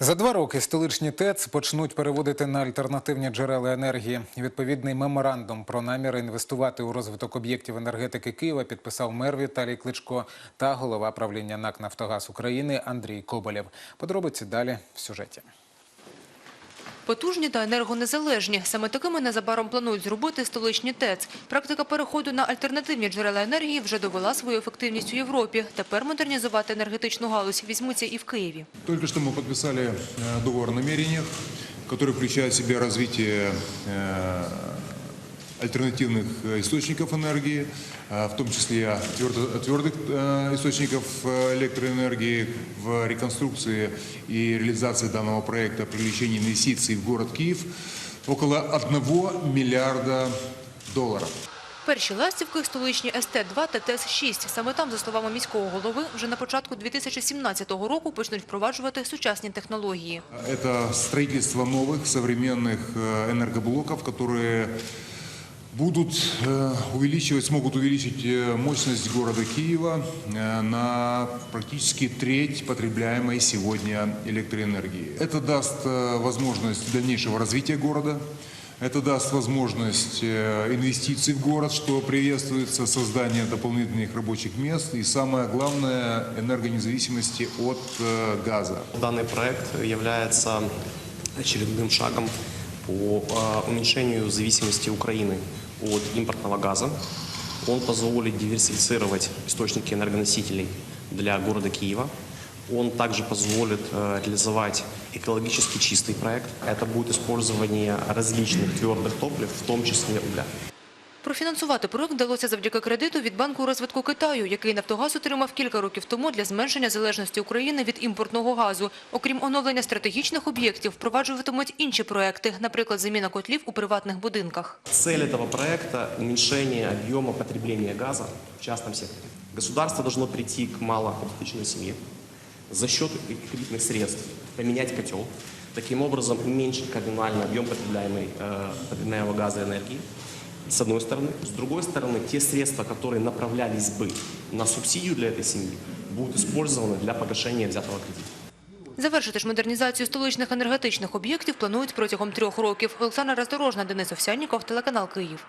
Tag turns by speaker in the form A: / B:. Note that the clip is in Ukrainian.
A: За два роки столичні ТЕЦ почнуть переводити на альтернативні джерела енергії. Відповідний меморандум про наміри інвестувати у розвиток об'єктів енергетики Києва підписав мер Віталій Кличко та голова правління НАК «Нафтогаз України Андрій Коболєв. Подробиці далі в сюжеті.
B: Потужні та енергонезалежні. Саме такими незабаром планують зробити столичні ТЕЦ. Практика переходу на альтернативні джерела енергії вже довела свою ефективність у Європі. Тепер модернізувати енергетичну галузь візьмуться і в Києві.
C: Только что мы подписали э, договор о намерениях, который включает в себя развитие э, альтернативных э, источников энергии, э, в том числе твердо- твердых э, источников э, электроэнергии в реконструкции и реализации данного проекта привлечения инвестиций в город Киев около 1 миллиарда долларов.
B: Перші ластівки – столичні СТ-2 та ТЕС-6. Саме там, за словами міського голови, вже на початку 2017 року почнуть впроваджувати сучасні технології.
C: Это строительство новых современных э, энергоблоков, которые будут э, увеличивать, смогут увеличить э, мощность города Киева э, на практически треть потребляемой сегодня электроэнергии. Это даст возможность дальнейшего развития города. Это даст возможность инвестиций в город, что приветствуется, создание дополнительных рабочих мест и, самое главное, энергонезависимости от газа.
D: Данный проект является очередным шагом по уменьшению зависимости Украины от импортного газа. Он позволит диверсифицировать источники энергоносителей для города Киева. Он также позволит э, реализовать экологически чистый проект. Это будет использование различных твердых топлив, в том числе угля.
B: Профінансувати проект вдалося завдяки кредиту від Банку розвитку Китаю, який «Нафтогаз» отримав кілька років тому для зменшення залежності України від імпортного газу. Окрім оновлення стратегічних об'єктів, впроваджуватимуть інші проекти, наприклад, заміна котлів у приватних будинках.
D: Цель этого проекта – уменьшение объема потребления газа в частном секторе. Государство должно прийти к малообеспеченной семье за счет кредитных средств поменять котел, таким образом уменьшить кардинально объем потребляемой, э, потребляемого газа и энергии, с одной стороны. С другой стороны, те средства, которые направлялись бы на субсидию для этой семьи, будут использованы для погашения взятого кредита.
B: Завершити ж модернізацію столичних енергетичних об'єктів планують протягом трьох років. Олександра Роздорожна, Денис Овсянніков, телеканал «Київ».